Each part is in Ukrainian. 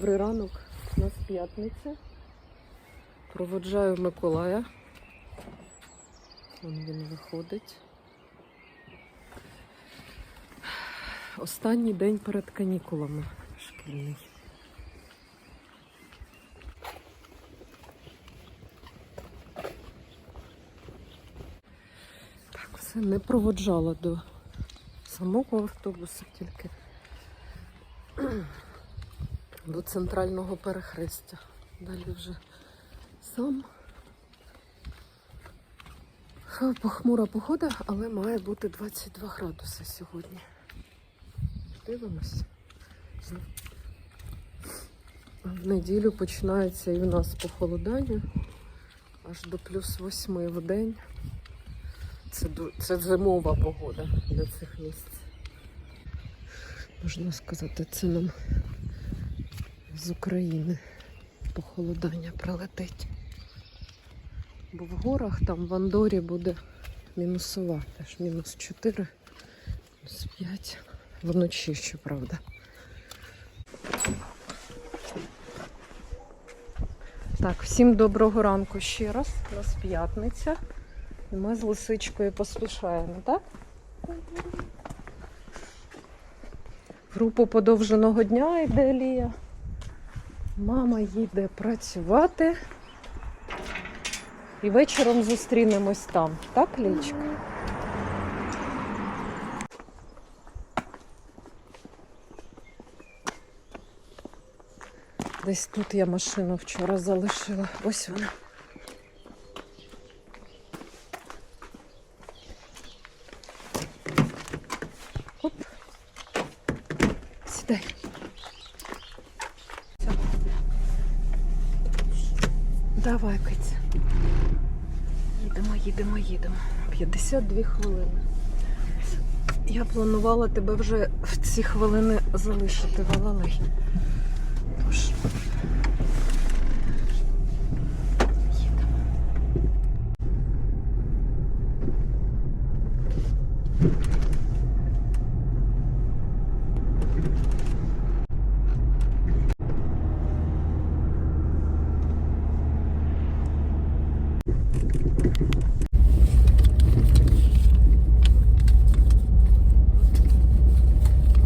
Добрий ранок. У нас п'ятниця. Проводжаю Миколая. Вон він виходить. Останній день перед канікулами шкільний. Так, все не проводжала до самого автобуса тільки до центрального перехрестя. Далі вже сам. Похмура погода, але має бути 22 градуси сьогодні. Дивимось. В неділю починається і в нас похолодання аж до плюс 8 в день. Це, це зимова погода для цих місць. Можна сказати, це нам з України похолодання прилетить. Бо в горах там в Андорі буде мінусова, теж мінус 4, мінус 5. Вночі, щоправда. Так, всім доброго ранку ще раз. У нас п'ятниця. І ми з лисичкою поспішаємо, так? Групу подовженого дня йде Лія. Мама їде працювати. І вечором зустрінемось там. Так, Лічка? Десь тут я машину вчора залишила. Ось вона. Давай, Катя. Їдемо, їдемо, їдемо. 52 хвилини. Я планувала тебе вже в ці хвилини залишити в Алалей. Тож. Їдемо.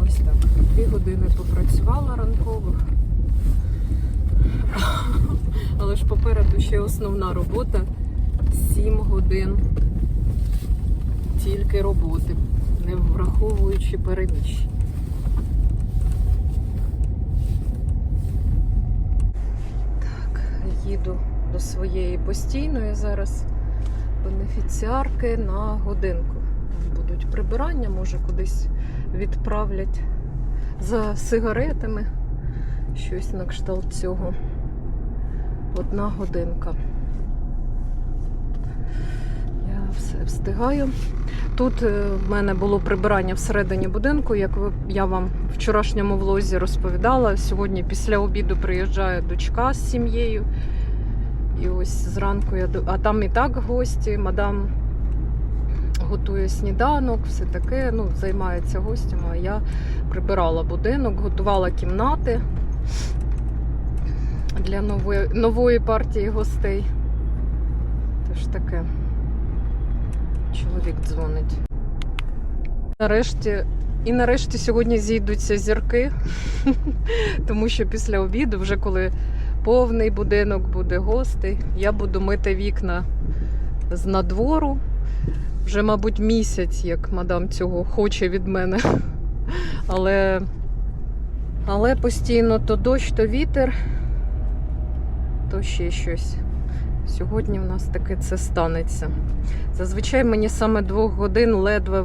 Ось так. Дві години попрацювала ранкових. Але ж попереду ще основна робота. Сім годин тільки роботи, не враховуючи переміщення. Так, їду до своєї постійної зараз бенефіціарки на годинку. Будуть прибирання, може кудись відправлять за сигаретами. Щось на кшталт цього. Одна годинка. Я встигаю. Тут е, в мене було прибирання всередині будинку, як я вам в вчорашньому влозі розповідала. Сьогодні після обіду приїжджає дочка з сім'єю. І ось зранку я а там і так гості, мадам готує сніданок, все таке, ну, займається гостями. А я прибирала будинок, готувала кімнати для нової, нової партії гостей. Тож таке. Чоловік дзвонить. Нарешті, і нарешті сьогодні зійдуться зірки, тому що після обіду, вже коли повний будинок буде гостей, я буду мити вікна з надвору. Вже, мабуть, місяць, як мадам цього хоче від мене. Але, але постійно то дощ, то вітер, то ще щось. Сьогодні в нас таки це станеться. Зазвичай мені саме двох годин ледве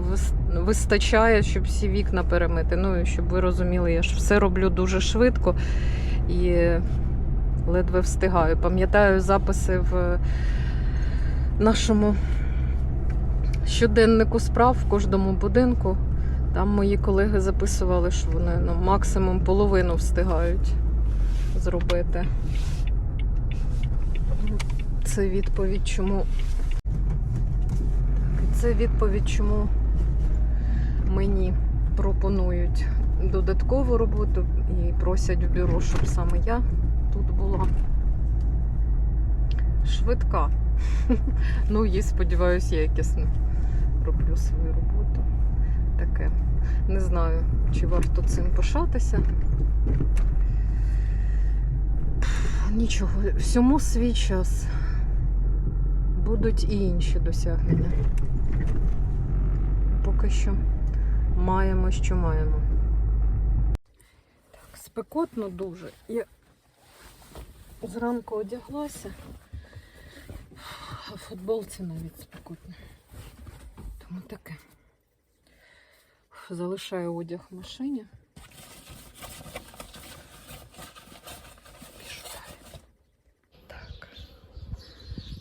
вистачає, щоб всі вікна перемити. Ну, і щоб ви розуміли, я ж все роблю дуже швидко і ледве встигаю. Пам'ятаю записи в нашому щоденнику справ в кожному будинку. Там мої колеги записували, що вони ну, максимум половину встигають зробити. Це відповідь, чому. Це відповідь, чому мені пропонують додаткову роботу і просять в бюро, щоб саме я тут була. Швидка. Ну, їй, сподіваюся, я якісно роблю свою роботу. Таке. Не знаю, чи варто цим пишатися. Нічого, всьому свій час. Будуть і інші досягнення. Поки що маємо, що маємо. Так, спекотно дуже. Я зранку одяглася, а футболці навіть спекотно. Тому таке. Залишаю одяг в машині. Пішу далі. Так.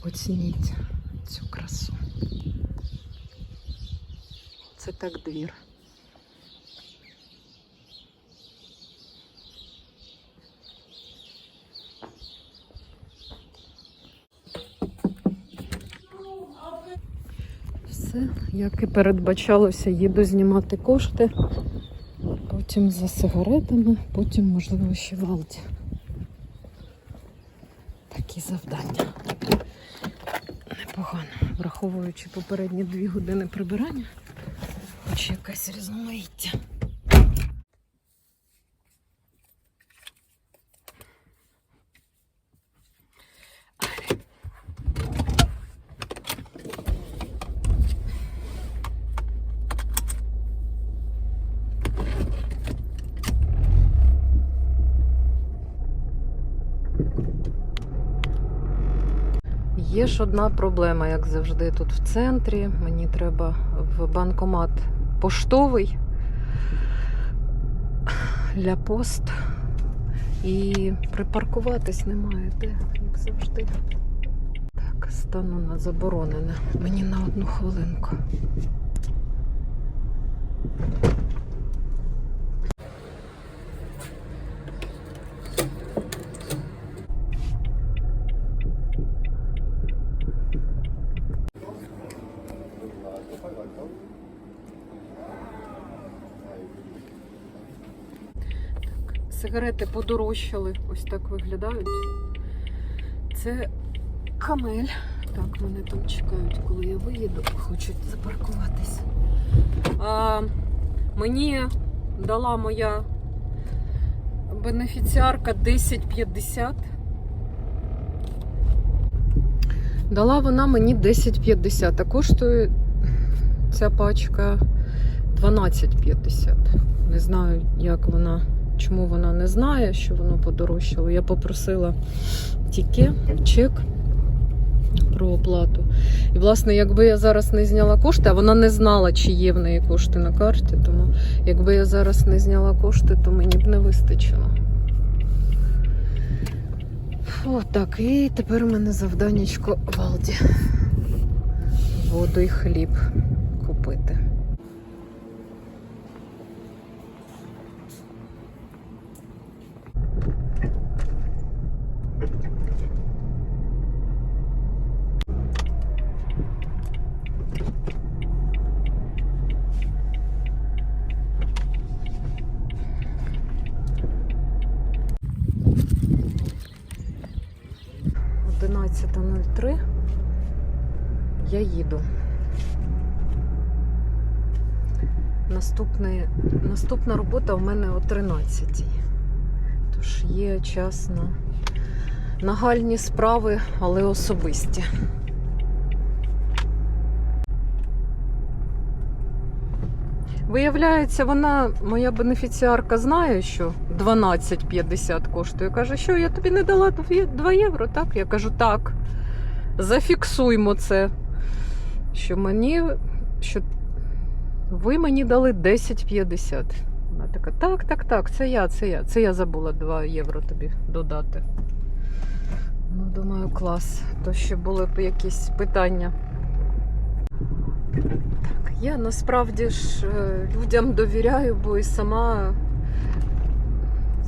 Оцініть цю красу. Це так двір. Все, як і передбачалося, їду знімати кошти, потім за сигаретами, потім, можливо, ще в. Такі завдання. Непогано, враховуючи попередні дві години прибирання, хоч якесь різноманіття. Є ж одна проблема, як завжди, тут в центрі. Мені треба в банкомат поштовий для пост. І припаркуватись немає де, як завжди. Так, стану на заборонене. Мені на одну хвилинку. Подорожчали, ось так виглядають. Це камель. Так, мене там чекають, коли я виїду, хочуть запаркуватись. А, мені дала моя бенефіціарка 1050. Дала вона мені 1050, а коштує ця пачка 1250. Не знаю, як вона, чому вона не знає, що воно подорожчало. Я попросила тільки чек про оплату. І, власне, якби я зараз не зняла кошти, а вона не знала, чи є в неї кошти на карті, тому якби я зараз не зняла кошти, то мені б не вистачило. О, і тепер у мене завданнячко в Алді. Воду і хліб 03 я їду. Наступне, Наступна робота у мене о 13 Тож є час на нагальні справи, але особисті. Виявляється, вона, моя бенефіціарка, знає, що. 12,50 коштує. Каже, що я тобі не дала 2 євро, так? Я кажу, так. Зафіксуймо це. Що мені, що ви мені дали 10,50. Вона така, так, так, так, це я, це я. Це я забула 2 євро тобі додати. Ну, думаю, клас. То ще були б якісь питання. Так, я насправді ж е, людям довіряю, бо і сама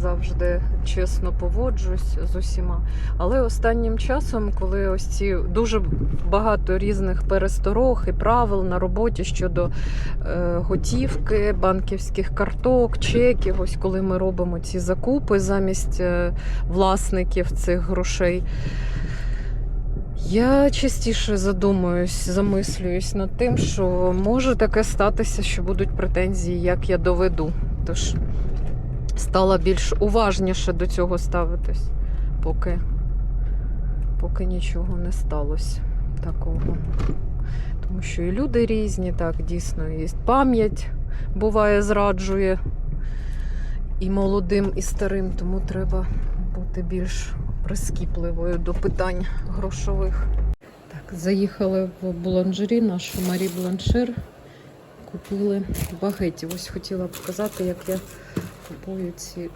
завжди чесно поводжусь з усіма. Але останнім часом, коли ось ці дуже багато різних пересторог і правил на роботі щодо е, готівки, банківських карток, чеків, ось коли ми робимо ці закупи замість е, власників цих грошей. Я частіше задумуюсь, замислююсь над тим, що може таке статися, що будуть претензії, як я доведу. Тож стала більш уважніше до цього ставитись, поки, поки нічого не сталося такого. Тому що і люди різні, так, дійсно, і пам'ять буває, зраджує і молодим, і старим, тому треба бути більш прискіпливою до питань грошових. Так, заїхали в буланжері нашу Марі Бланшер. Купили багеті. Ось хотіла показати, як я купую ці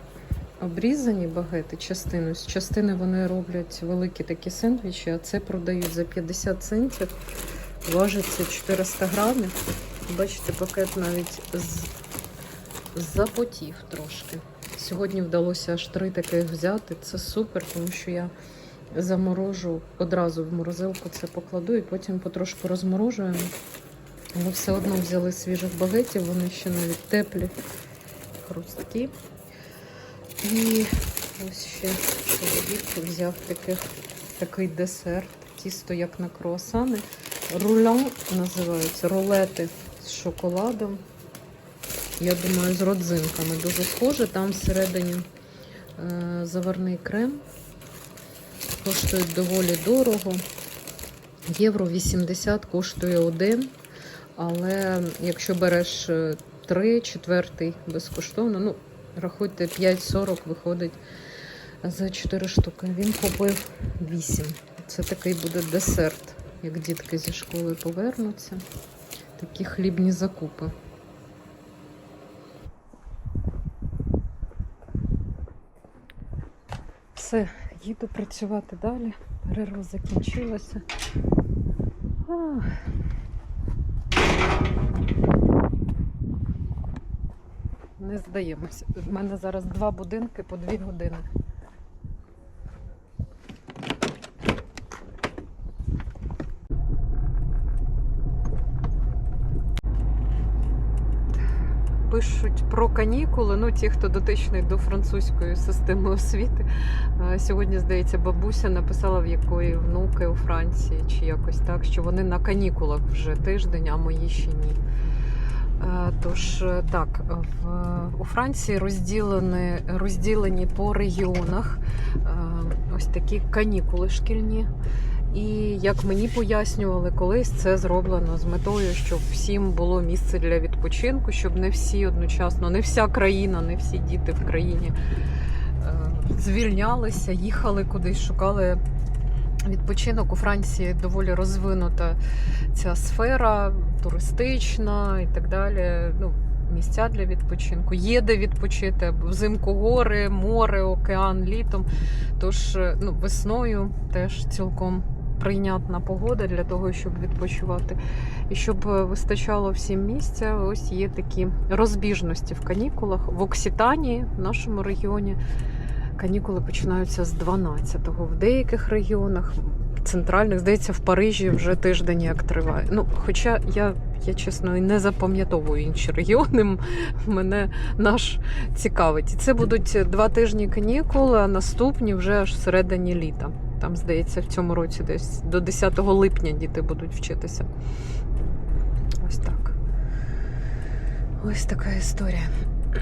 обрізані багети, частину. З частини вони роблять великі такі сендвічі, а це продають за 50 центів. Важить це 400 грамів. Бачите, пакет навіть з запотів трошки. Сьогодні вдалося аж три таких взяти. Це супер, тому що я заморожу одразу в морозилку це покладу і потім потрошку розморожуємо. Але все одно взяли свіжих багетів, вони ще навіть теплі, хрусткі. І ось ще чоловік взяв таких, такий десерт, тісто як на круасани. Рулян називаються рулети з шоколадом. Я думаю, з родзинками дуже схоже. Там всередині е, заварний крем. Коштують доволі дорого. Євро 80 коштує один. Але якщо береш 3, четвертий безкоштовно, ну, рахуйте, 5,40 виходить за 4 штуки. Він купив 8. Це такий буде десерт, як дітки зі школи повернуться. Такі хлібні закупи. Все, їду працювати далі. Перерва закінчилася. Не здаємося. У мене зараз два будинки по дві години. Пишуть про канікули. Ну, ті, хто дотичний до французької системи освіти. Е, Сьогодні, здається, бабуся написала, в якої внуки у Франції, чи якось так, що вони на канікулах вже тиждень, а мої ще ні. Е, Тож е, так, в, у Франції розділені, розділені по регіонах е, ось такі канікули шкільні. І як мені пояснювали, колись це зроблено з метою, щоб всім було місце для відпочинку, щоб не всі одночасно, не вся країна, не всі діти в країні звільнялися, їхали кудись, шукали відпочинок. У Франції доволі розвинута ця сфера туристична і так далі. Ну, місця для відпочинку. Є де відпочити взимку гори, море, океан, літом. Тож е, ну, весною теж цілком прийнятна погода для того, щоб відпочивати. І щоб е, вистачало всім місця, ось є такі розбіжності в канікулах. В Окситанії, в нашому регіоні, канікули починаються з 12-го. В деяких регіонах центральних, здається, в Парижі вже тиждень як триває. Ну, хоча я, я чесно і не запам'ятовую інші регіони. Мене наш цікавить. І це будуть два тижні канікули, а наступні вже аж всередині літа. Там, здається, в цьому році десь до 10 липня діти будуть вчитися. Ось так. Ось така історія.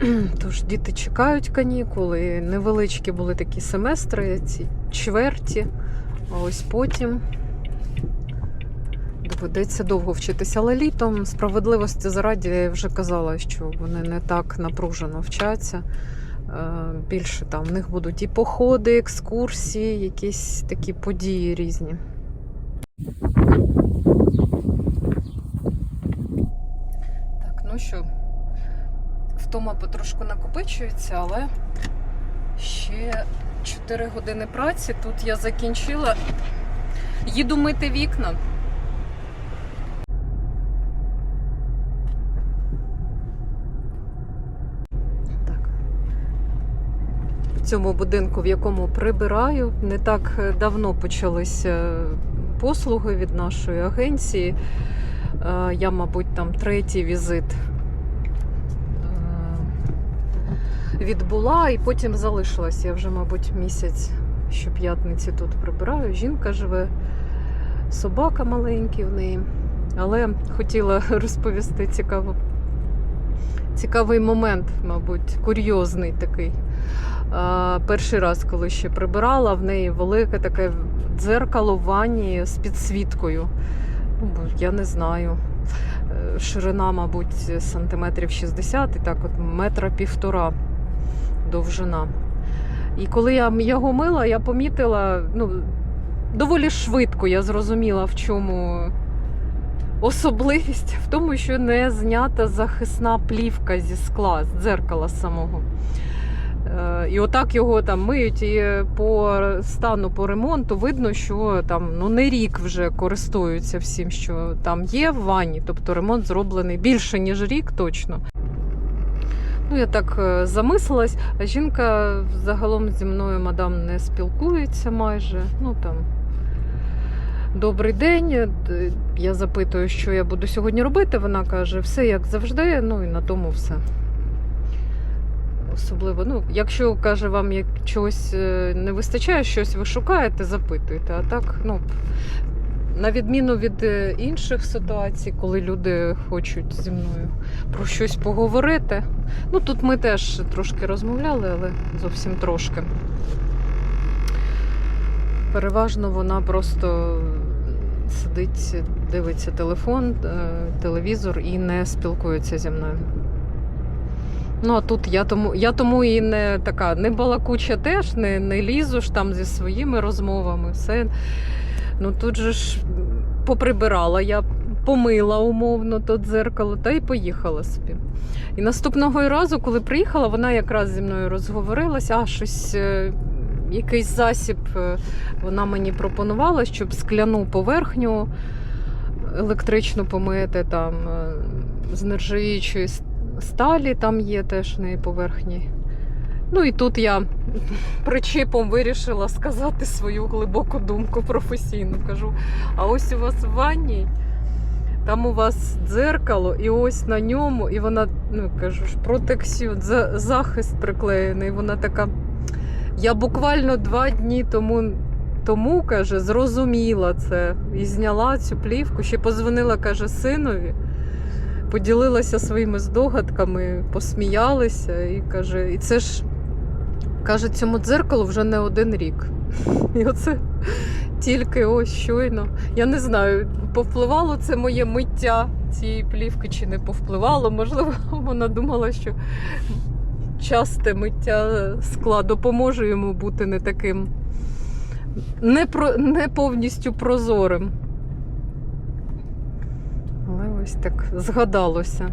Тож діти чекають канікули. Невеличкі були такі семестри, ці чверті. А ось потім доведеться довго вчитися. Але літом справедливості зараді я вже казала, що вони не так напружено вчаться. Е, Більше там в них будуть і походи, екскурсії, якісь такі події різні. Так, ну що, втома потрошку накопичується, але ще 4 години праці. Тут я закінчила. Їду мити вікна. Так. цьому будинку, в якому прибираю. Не так давно почалися послуги від нашої агенції. Е, Я, мабуть, там третій візит е, відбула і потім залишилась. Я вже, мабуть, місяць щоп'ятниці тут прибираю. Жінка живе, собака маленький в неї. Але хотіла розповісти цікаво, цікавий момент, мабуть, курйозний такий. А, перший раз, коли ще прибирала, в неї велике таке дзеркало в ванні з підсвіткою. Ну, я не знаю. Е, Ширина, мабуть, сантиметрів 60 і так от метра півтора довжина. І коли я його мила, я помітила, ну, доволі швидко я зрозуміла, в чому особливість в тому, що не знята захисна плівка зі скла, з дзеркала самого. Е, І отак його там миють, і по стану по ремонту видно, що там ну не рік вже користуються всім, що там є в ванні. Тобто ремонт зроблений більше ніж рік точно. Ну, я так е, замислилась, а жінка загалом зі мною мадам не спілкується майже. Ну там добрий день. Я запитую, що я буду сьогодні робити. Вона каже, все як завжди, ну і на тому все. Особливо, ну, якщо каже, вам як чогось е, не вистачає, щось ви шукаєте, запитуйте. А так, ну, на відміну від е, інших ситуацій, коли люди хочуть зі мною про щось поговорити. Ну, тут ми теж трошки розмовляли, але зовсім трошки. Переважно вона просто сидить, дивиться телефон, е, телевізор і не спілкується зі мною. Ну, а тут я тому, я тому і не така, не балакуча теж, не, не лізу ж там зі своїми розмовами. Все. Ну тут же ж поприбирала, я помила умовно то дзеркало та й поїхала собі. І наступного разу, коли приїхала, вона якраз зі мною розговорилася, а щось. е, Якийсь засіб е, вона мені пропонувала, щоб скляну поверхню електрично помити там е, з нержавіючої сталі, там є теж неї поверхні. Ну і тут я причіпом вирішила сказати свою глибоку думку професійну. Кажу: а ось у вас в ванні, там у вас дзеркало, і ось на ньому, і вона, ну кажу ж, протекцію, за- захист приклеєний. Вона така. Я буквально два дні тому, тому каже, зрозуміла це і зняла цю плівку. Ще позвонила, каже, синові, поділилася своїми здогадками, посміялися і каже, і це ж каже, цьому дзеркалу вже не один рік. І оце тільки ось щойно. Я не знаю, повпливало це моє миття цієї плівки чи не повпливало. Можливо, вона думала, що часте миття скла допоможе йому бути не таким не, про, не повністю прозорим. Але ось так згадалося.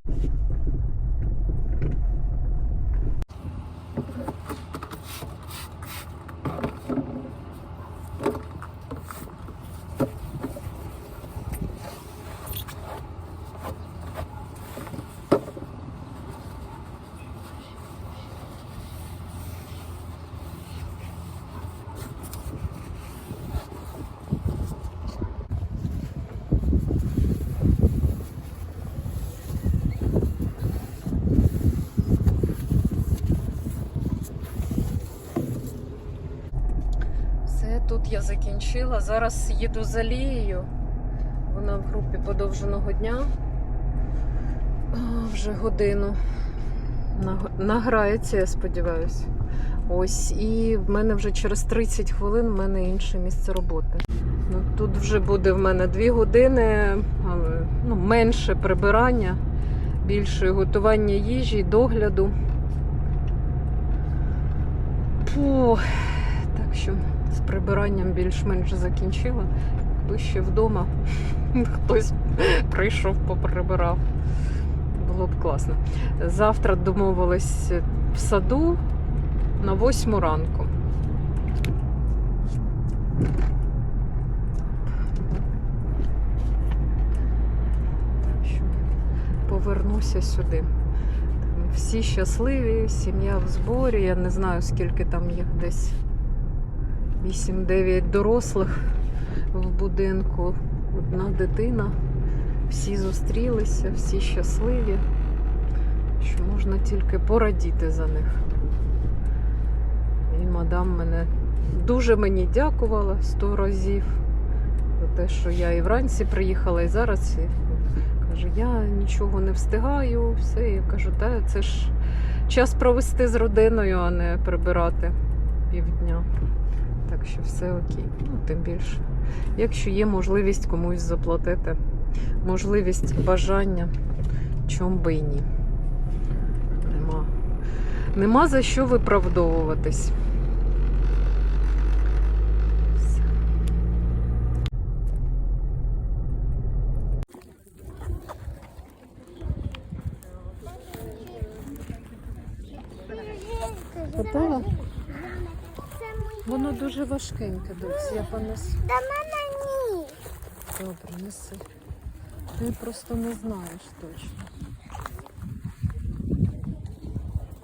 Все, тут я закінчила. Зараз їду за Лією. Вона в групі подовженого дня. Вже годину. Награється, я сподіваюся. Ось, і в мене вже через 30 хвилин в мене інше місце роботи. Ну, тут вже буде в мене 2 години, ну, менше прибирання, більше готування їжі, догляду. Фу, так що прибиранням більш-менш закінчила. Якби ще вдома хтось прийшов, поприбирав. Було б класно. Завтра домовились в саду на восьму ранку. Так що повернуся сюди. Всі щасливі, сім'я в зборі. Я не знаю, скільки там їх десь 8-9 дорослих в будинку, одна дитина. Всі зустрілися, всі щасливі. Що можна тільки порадіти за них. І мадам мене дуже мені дякувала сто разів за те, що я і вранці приїхала, і зараз. І каже, я нічого не встигаю, все. Я кажу, та це ж час провести з родиною, а не прибирати півдня. Так що все окей. Ну, тим більше. Якщо є можливість комусь заплатити, можливість бажання, чом би і ні. Нема. Нема за що виправдовуватись. Все. Готова? Воно дуже важкеньке, доць, я понесу. До мене ні. Добре, неси. Ти просто не знаєш точно.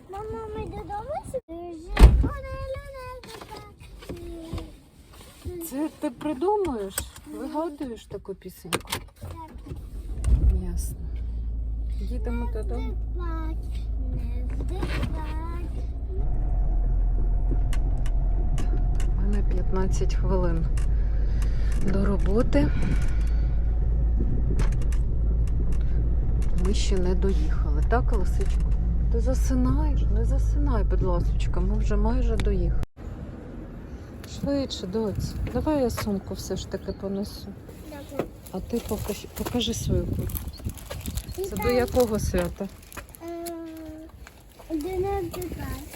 Мама, ми додому сидимо. Це ти придумуєш? Вигадуєш таку пісеньку? Ясно. Їдемо додому. Не вдихай. У мене 15 хвилин до роботи. Ми ще не доїхали, так, Лисичко? Ти засинаєш? Не засинай, будь ласочка, ми вже майже доїхали. Швидше, доць. Давай я сумку все ж таки понесу. Добре. А ти покажи, покажи свою куртку. Це до якого свята? е, не вдихай.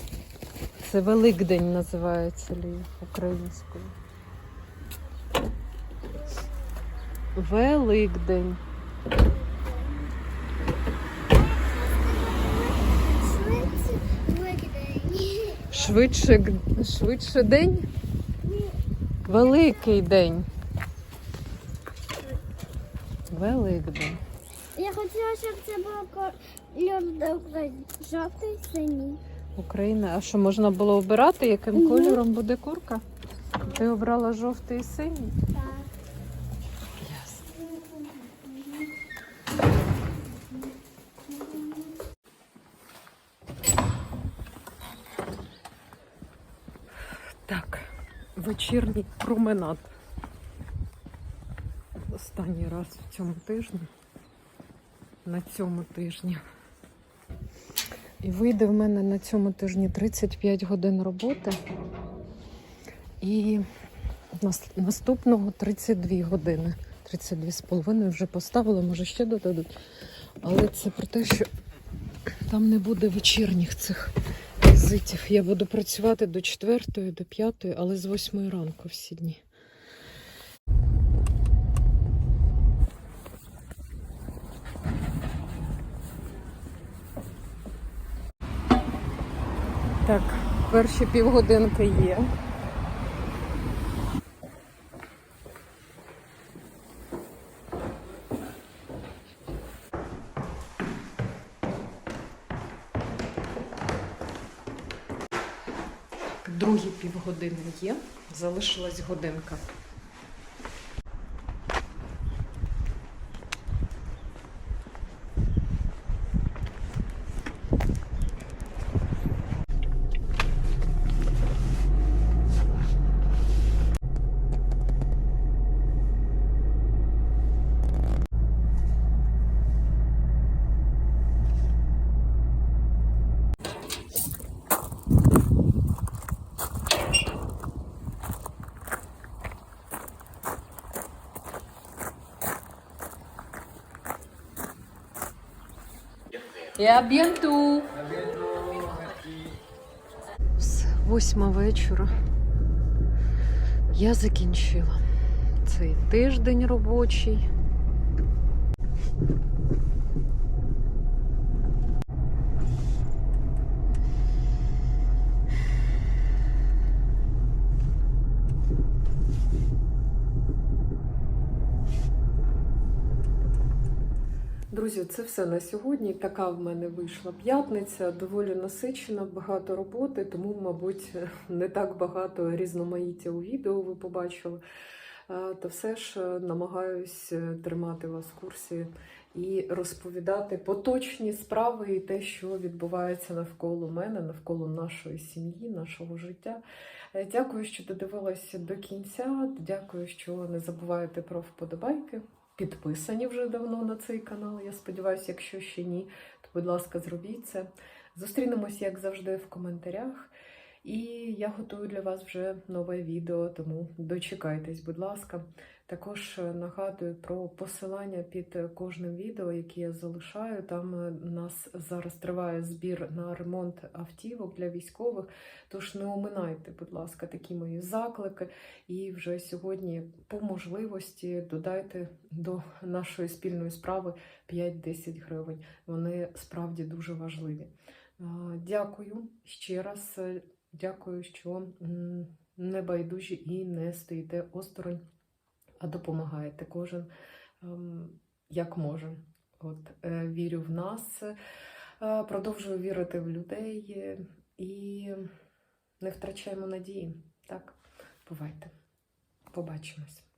Це Великдень називається українською. Великдень. Швидше. Швидше, день? Великий день. Великдень. Я хотіла, щоб це було. Жовтий, синій. Україна. А що можна було обирати, яким Мгм. кольором буде курка? Ти обрала жовтий і синій? Так. Ясно. Так, вечірній променад. Останній раз в цьому тижні. На цьому тижні. І вийде в мене на цьому тижні 35 годин роботи. І наступного 32 години. 32 з половиною вже поставили, може ще додадуть. Але це про те, що там не буде вечірніх цих візитів. Я буду працювати до 4, до 5, але з 8 ранку всі дні. Так, перші півгодинки є. Другі півгодини є, залишилась годинка. І аб'єнту. Восьма вечора. Я закінчила цей тиждень робочий. Друзі, це все на сьогодні. Така в мене вийшла п'ятниця, доволі насичена, багато роботи, тому, мабуть, не так багато різноманіття у відео ви побачили. Е, Та все ж е, намагаюсь е, тримати вас в курсі і розповідати поточні справи і те, що відбувається навколо мене, навколо нашої сім'ї, нашого життя. Дякую, що додивилися до кінця. Дякую, що не забуваєте про вподобайки. Підписані вже давно на цей канал. Я сподіваюся, якщо ще ні, то будь ласка, зробіть це. Зустрінемось, як завжди, в коментарях. І я готую для вас вже нове відео, тому дочекайтесь, будь ласка. Також е, нагадую про посилання під е, кожним відео, яке я залишаю. Там е, у нас зараз триває збір на ремонт автівок для військових. Тож не оминайте, будь ласка, такі мої заклики. І вже сьогодні, по можливості, додайте до нашої спільної справи 5-10 гривень. Вони справді дуже важливі. Дякую ще раз. Дякую, що не байдужі і не стоїте осторонь, а допомагаєте кожен ем, як може. От, е, вірю в нас, е, продовжую вірити в людей е, і не втрачаємо надії. Так, бувайте. Побачимось.